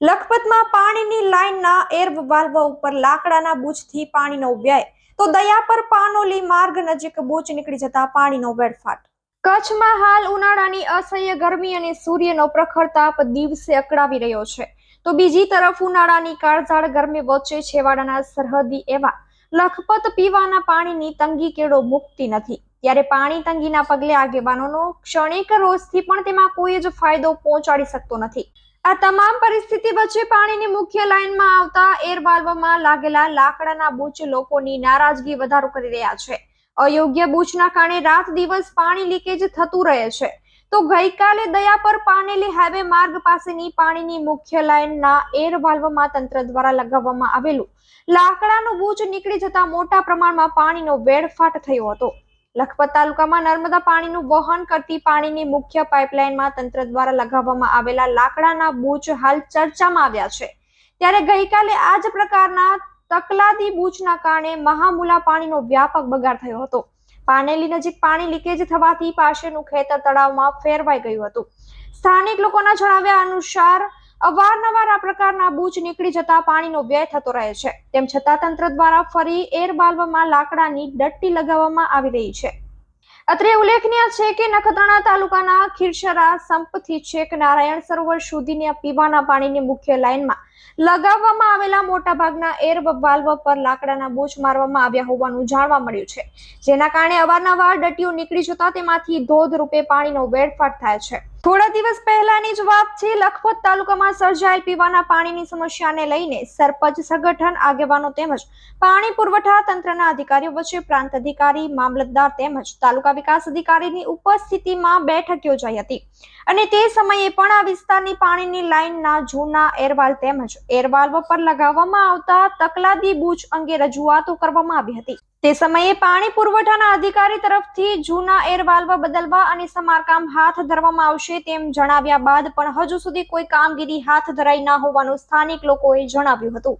લખપતમાં પાણીની લાઇનના air valve ઉપર લાકડાના બૂચથી પાણીનો વ્યય. તો દયાપર પાનોલી માર્ગ નજીક બૂચ નીકળી જતા પાણીનો વેડફાટ. કચ્છમાં હાલ ઉનાળાની અસહ્ય ગરમી અને સૂર્યનો પ્રખર તાપ દિવસે અકળાવી રહ્યો છે. તો બીજી તરફ ઉનાળાની કાળઝાળ ગરમી વચ્ચે છેવાડાના સરહદી એવા લખપત પીવાના પાણીની તંગી કેળો મુકતી નથી. ત્યારે પાણી તંગીના પગલે આગેવાનોનો ક્ષણિક રોષથી પણ તેમાં કોઈ જ ફાયદો પહોંચાડી શકતો નથી. આ તમામ પરિસ્થિતિ વચ્ચે પાણીની મુખ્ય લાઇનમાં આવતા એર વાલ્વમાં લાગેલા લાકડાના બૂચ લોકોની નારાજગી વધારો કરી રહ્યા છે. અયોગ્ય બૂચના કારણે રાત દિવસ પાણી લીકેજ થતું રહે છે. તો ગઈકાલે દયાપર પાનેલી હાઈવે માર્ગ પાસેની પાણીની મુખ્ય લાઇનના એર વાલ્વમાં તંત્ર દ્વારા લગાવવામાં આવેલું. લાકડાનું બૂચ નીકળી જતા મોટા પ્રમાણમાં પાણીનો વેડફાટ થયો હતો. લખપત તાલુકામાં નર્મદા પાણીનું વહન કરતી પાણીની મુખ્ય પાઇપલાઇનમાં તંત્ર દ્વારા લગાવવામાં આવેલા લાકડાના બૂચ હાલ ચર્ચામાં આવ્યા છે. ત્યારે ગઈકાલે આ જ પ્રકારના તકલાદી બૂચના કારણે મહામુલા પાણીનો વ્યાપક બગાડ થયો હતો. પાનેલી નજીક પાણી લીકેજ થવાથી પાસેનું ખેતર તળાવમાં ફેરવાઈ ગયું હતું. સ્થાનિક લોકોના જણાવ્યા અનુસાર અવારનવાર આ પ્રકારના બૂચ નીકળી જતા પાણીનો વ્યય થતો રહે છે. તેમ છતાં તંત્ર દ્વારા ફરી એર બાલ્વમાં લાકડાની ડટ્ટી લગાવવામાં આવી રહી છે. અત્રે ઉલ્લેખનીય છે કે નખત્રાણા તાલુકાના ખીરસરા સંપથી છેક નારાયણ સરોવર સુધીની પીવાના પાણીની મુખ્ય લાઇનમાં લગાવવામાં આવેલા મોટાભાગના એર વાલ્વ પર લાકડાના બૂચ મારવામાં આવ્યા હોવાનું જાણવા મળ્યું છે. જેના કારણે અવારનવાર ડટ્ટીઓ નીકળી જતા તેમાંથી ધોધ રૂપે પાણીનો વેડફાટ થાય છે. થોડા દિવસ પહેલાની જ વાત છે, લખપત તાલુકામાં સર્જાયેલ પીવાના પાણીની સમસ્યાને લઈને સરપંચ સંગઠન આગેવાનો તેમજ પાણી પુરવઠા તંત્રના અધિકારીઓ વચ્ચે પ્રાંત અધિકારી, મામલતદાર તેમજ તાલુકા વિકાસ અધિકારીની ઉપસ્થિતિમાં બેઠક યોજાઈ હતી. અને તે સમયે પણ આ વિસ્તારની પાણીની લાઇનના જૂના એરવાલ તેમજ એરવાલ્વ પર લગાવવામાં આવતા તકલાદી બૂચ અંગે રજૂઆતો કરવામાં આવી હતી. તે સમયે પાણી પુરવઠાના અધિકારી તરફથી જૂના એરવાલ્વ બદલવા અને સમારકામ હાથ ધરવામાં આવશે તેમ જણાવ્યા બાદ પણ હજુ સુધી કોઈ કામગીરી હાથ ધરાઈ ન હોવાનું સ્થાનિક લોકોએ જણાવ્યું હતું.